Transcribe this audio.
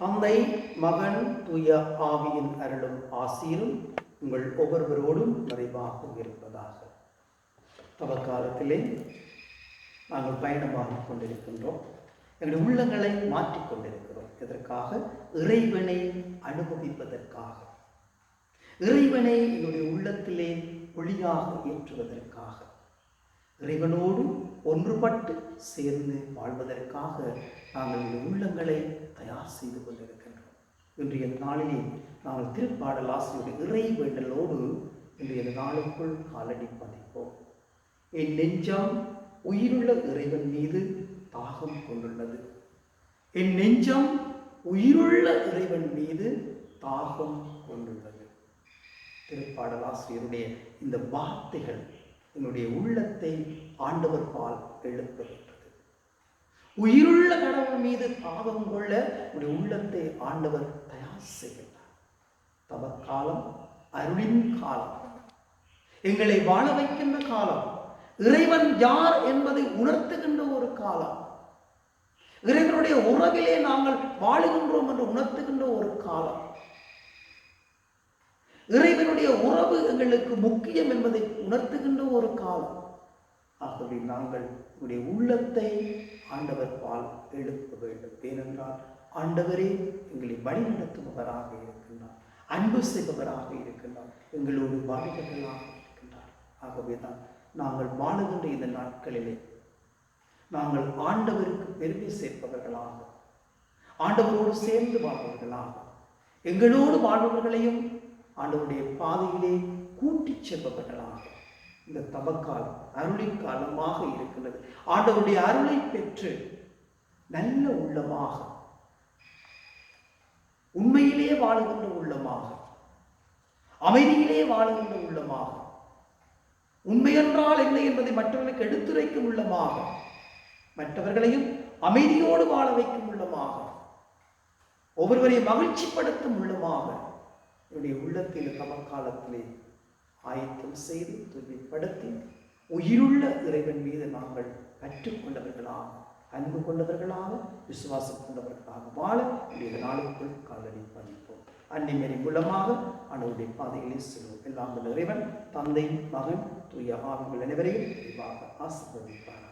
தந்தை மகன் தூய ஆவியின் அருளும் ஆசீரும் உங்கள் ஒவ்வொருவரோடும் நிறைவாக இருப்பதாக. தவக்காலத்திலே நாங்கள் பயணமாக கொண்டிருக்கின்றோம். எங்களுடைய உள்ளங்களை மாற்றிக் கொண்டிருக்கிறோம். இதற்காக இறைவனை அனுபவிப்பதற்காக. இறைவனை என்னுடைய உள்ளத்திலே ஒளியாக ஏற்றுவதற்காக. இறைவனோடும் ஒன்றுபட்டு சேர்ந்து வாழ்வதற்காக நாங்கள் இந்த உள்ளங்களை தயார் செய்து கொண்டிருக்கின்றோம். இன்றைய நாளிலே நாங்கள் திருப்பாடல் ஆசிரியருடைய இறை வேண்டலோடு இன்றைய நாளுக்குள் காலடி பதிப்போம். என் நெஞ்சம் உயிருள்ள இறைவன் மீது தாகம் கொண்டுள்ளது. என் நெஞ்சம் உயிருள்ள இறைவன் மீது தாகம் கொண்டுள்ளது. திருப்பாடலாசிரியருடைய இந்த வார்த்தைகள் என்னுடைய உள்ளத்தை ஆண்டவர் பால் எழுப்புகின்றது உயிருள்ள கடவுள் மீது பாவம் கொள்ள உடைய உள்ளத்தை ஆண்டவர் தயார் செய்கின்றார் தவக்காலம் அருளின் காலம். எங்களை வாழ வைக்கின்ற காலம். இறைவன் யார் என்பதை உணர்த்துகின்ற ஒரு காலம். இறைவனுடைய உறவிலே நாங்கள் வாழுகின்றோம் என்று உணர்த்துகின்ற ஒரு காலம். இறைவனுடைய உறவு எங்களுக்கு முக்கியம் என்பதை உணர்த்துகின்ற ஒரு காலம். ஆகவே நாங்கள் உடைய உள்ளத்தை ஆண்டவர் பால் எழுப்ப வேண்டும். ஏனென்றால் ஆண்டவரே எங்களை வழிநடத்துபவராக இருக்கின்றார். அன்பு செய்பவராக இருக்கின்றார். எங்களோடு வாழ்வர்களாக இருக்கின்றார். ஆகவே தான் நாங்கள் வாழுகின்ற இந்த நாட்களிலே நாங்கள் ஆண்டவருக்கு பெருமை சேர்ப்பவர்களாக ஆண்டவரோடு சேர்ந்து வாழ்பவர்களாக எங்களோடு வாழ்பவர்களையும் ஆண்டவருடைய பாதையிலே கூட்டிச் செல்லப்படலாம் இந்த தவக்காலம் அருளின் காலமாக ஆண்டவருடைய அருளை பெற்று நல்ல உள்ளமாக உண்மையிலே வாழுகின்ற உள்ளமாக அமைதியிலே வாழுகின்ற உள்ளமாக உண்மை என்றால் என்ன என்பதை மற்றவர்களுக்கு எடுத்துரைக்கும் உள்ளமாக மற்றவர்களையும் அமைதியோடு வாழ வைக்கும் உள்ளமாக ஒவ்வொருவரையும் மகிழ்ச்சிப்படுத்தும் உள்ளமாக என்னுடைய உள்ளத்தில் தமக்காலத்திலே ஆயத்தம் செய்து தூய்மைப்படுத்தி உயிருள்ள இறைவன் மீது நாங்கள் கற்றுக்கொண்டவர்களாக அன்பு கொண்டவர்களாக விசுவாசம் கொண்டவர்களாக வாழ இந்த நாளுக்குள் காலடி பதிப்போம் அன்னிமரி மூலமாக அணுவுடைய பாதையிலே செல்வோம். எல்லாம் இறைவன் தந்தை மகன் தூய ஆவிகள் அனைவரையும் விரிவாக ஆசிர்வதிப்பார்